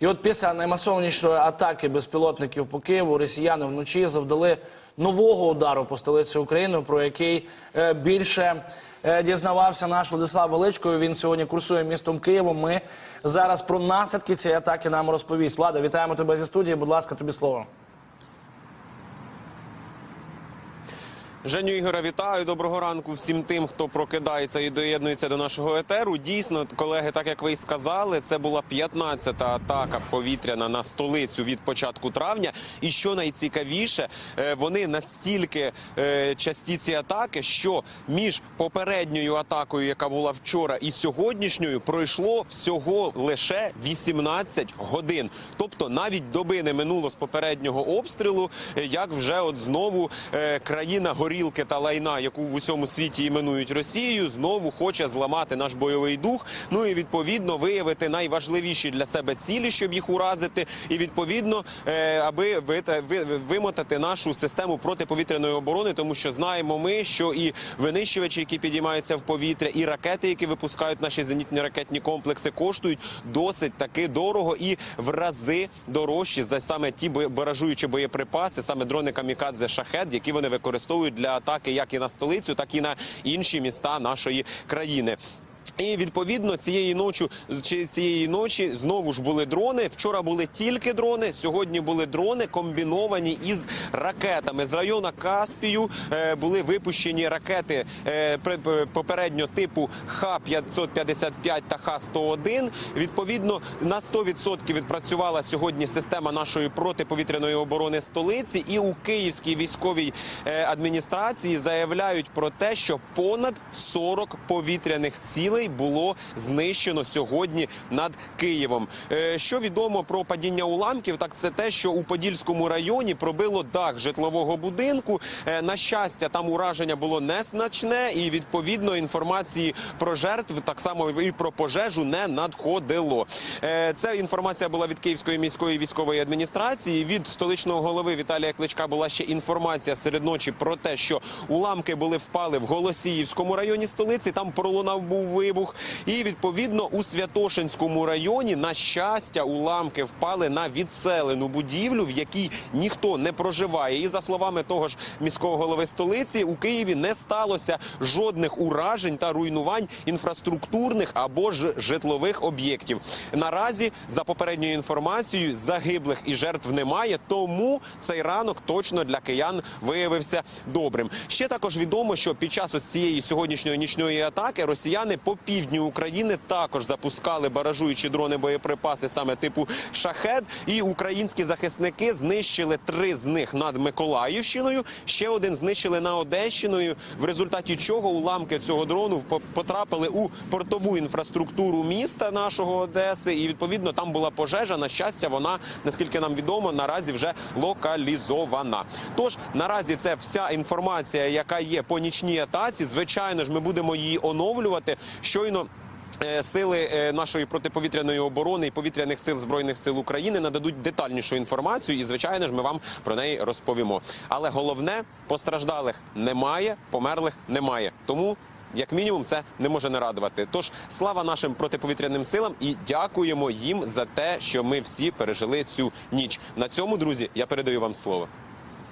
І от після наймасовнішої атаки безпілотників по Києву росіяни вночі завдали нового удару по столиці України, про який е, більше е, дізнавався наш Владислав Величко. Він сьогодні курсує містом Києвом. Ми зараз про наслідки цієї атаки нам розповість. Влада, вітаємо тебе зі студії. Будь ласка, тобі слово. Женю Ігора, вітаю. Доброго ранку всім тим, хто прокидається і доєднується до нашого етеру. Дійсно, колеги, так як ви й сказали, це була 15-та атака повітряна на столицю від початку травня. І що найцікавіше, е, вони настільки е, часті ці атаки, що між попередньою атакою, яка була вчора, і сьогоднішньою, пройшло всього лише 18 годин. Тобто навіть доби не минуло з попереднього обстрілу, е, як вже от знову країна горілки та лайна, яку в усьому світі іменують Росією, знову хоче зламати наш бойовий дух. Ну і відповідно виявити найважливіші для себе цілі, щоб їх уразити, і відповідно, е, аби вимотати нашу систему протиповітряної оборони, тому що знаємо ми, що і винищувачі, які підіймаються в повітря, і ракети, які випускають наші зенітні ракетні комплекси, коштують досить таки дорого і в рази дорожчі за саме ті баражуючі боєприпаси, саме дрони камікадзе шахет, які вони використовують для атаки як і на столицю, так і на інші міста нашої країни. І відповідно цієї ночі чи цієї ночі знову ж були дрони. Вчора були тільки дрони. Сьогодні були дрони комбіновані із ракетами з району Каспію. е, були випущені ракети е, пе- попередньо типу Х-555 та Х-101. Відповідно на 100% відпрацювала сьогодні система нашої протиповітряної оборони столиці. І у Київській військовій е, адміністрації заявляють про те, що понад 40 повітряних цілей було знищено сьогодні над Києвом. Е, Що відомо про падіння уламків, так це те, що у Подільському районі пробило дах житлового будинку. Е, На щастя, там ураження було незначне, і відповідно інформації про жертв, так само і про пожежу, не надходило. Е, Ця інформація була від Київської міської військової адміністрації. Від столичного голови Віталія Кличка була ще інформація серед ночі про те, що уламки були впали в Голосіївському районі столиці. Там пролунав був вибух. І відповідно у Святошинському районі, на щастя, уламки впали на відселену будівлю, в якій ніхто не проживає. І за словами того ж міського голови столиці, у Києві не сталося жодних уражень та руйнувань інфраструктурних або ж житлових об'єктів. Наразі, за попередньою інформацією, загиблих і жертв немає. Тому цей ранок точно для киян виявився добрим. Ще також відомо, що під час цієї сьогоднішньої нічної атаки росіяни по півдню України також запускали баражуючі дрони боєприпаси саме типу шахет. І українські захисники знищили три з них над Миколаївщиною. Ще один знищили на Одещиною. В результаті чого уламки цього дрону по- потрапили у портову інфраструктуру міста нашого Одеси. І відповідно там була пожежа. На щастя, вона наскільки нам відомо, наразі вже локалізована. Тож наразі це вся інформація, яка є по нічній атаці. Звичайно ж, ми будемо її оновлювати щойно. е, Сили е, нашої протиповітряної оборони і повітряних сил збройних сил України нададуть детальнішу інформацію, і звичайно ж ми вам про неї розповімо. Але головне постраждалих немає, померлих немає. Тому. Як мінімум, це не може не радувати. Тож слава нашим протиповітряним силам і дякуємо їм за те, що ми всі пережили цю ніч. На цьому, друзі, я передаю вам слово.